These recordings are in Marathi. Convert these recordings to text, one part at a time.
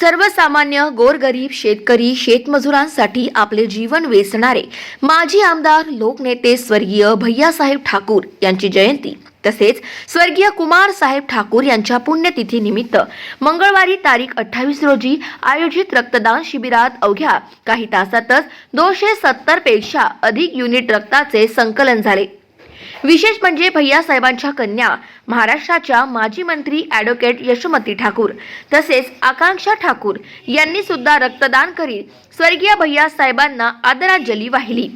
सर्वसामान्य गोरगरीब शेतकरी शेतमजुरांसाठी आपले जीवन वेचणारे माजी आमदार लोकनेते स्वर्गीय भैयासाहेब ठाकूर यांची जयंती. तसेच स्वर्गीय कुमार साहेब ठाकूर यांच्या पुण्यतिथीनिमित्त मंगळवारी तारीख अठ्ठावीस रोजी आयोजित रक्तदान शिबिरात अवघ्या काही तासातच दोनशे सत्तरपेक्षा अधिक युनिट रक्ताचे संकलन झाले. विशेष म्हणजे भैयासाहेबांच्या कन्या महाराष्ट्राच्या माजी मंत्री ॲडव्होकेट यशोमती ठाकूर तसेच आकांक्षा ठाकूर यांनी सुद्धा रक्तदान करीत स्वर्गीय भैयासाहेबांना आदरांजली वाहिली.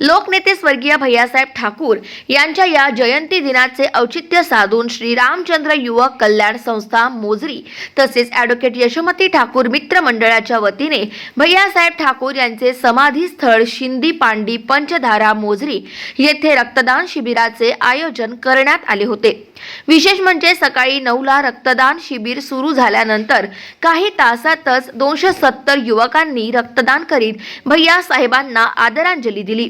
लोकनेते स्वर्गीय भैयासाहेब ठाकूर यांच्या या जयंती दिनाचे औचित्य साधून श्री रामचंद्र युवक कल्याण संस्था मोजरी तसेच ॲडव्होकेट यशोमती ठाकूर मित्र मंडळाच्या वतीने भैयासाहेब ठाकूर यांचे समाधी स्थळ शिंदी पांडी पंचधारा मोजरी येथे रक्तदान शिबिराचे आयोजन करण्यात आले होते. विशेष म्हणजे सकाळी नऊला रक्तदान शिबिर सुरू झाल्यानंतर काही तासातच दोनशे सत्तर युवकांनी रक्तदान करीत भैया साहेबांना आदरांजली दिली.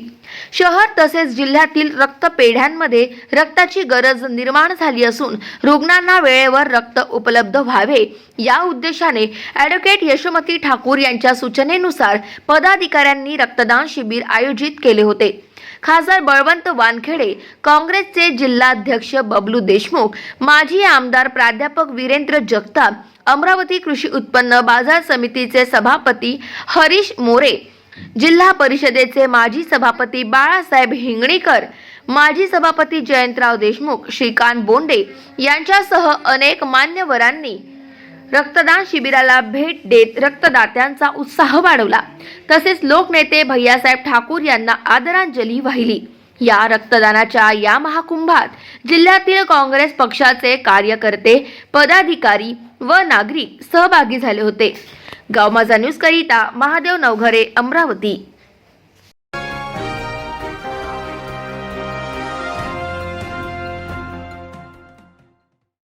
शहर तसेच जिल्ह्यातील रक्तपेढ्यांमध्ये रक्ताची गरज निर्माण झाली असून रुग्णांना वेळेवर रक्त उपलब्ध व्हावे. या उद्देशाने ॲडव्होकेट यशोमती ठाकूर यांच्या सूचनेनुसार पदाधिकाऱ्यांनी रक्तदान शिबिर आयोजित केले होते. खासदार बळवंत वानखेडे काँग्रेसचे जिल्हाध्यक्ष बबलू देशमुख माजी आमदार प्राध्यापक वीरेंद्र जगताप अमरावती कृषी उत्पन्न बाजार समितीचे सभापती हरीश मोरे जिल्हा परिषदेचे माजी सभापती बाळासाहेब हिंगणीकर माजी सभापती जयंतराव देशमुख श्रीकांत बोंडे यांच्यासह अनेक मान्यवरांनी रक्तदान शिबिराला भेट देत रक्तदात्यांचा उत्साह वाढवला. तसेच लोकनेते भैयासाहेब ठाकूर यांना आदरांजली वाहिली. या रक्तदानाच्या या महाकुंभात जिल्ह्यातील काँग्रेस पक्षाचे कार्यकर्ते पदाधिकारी व नागरिक सहभागी झाले होते. गावमाझा न्यूज करिता महादेव नवघरे अमरावती.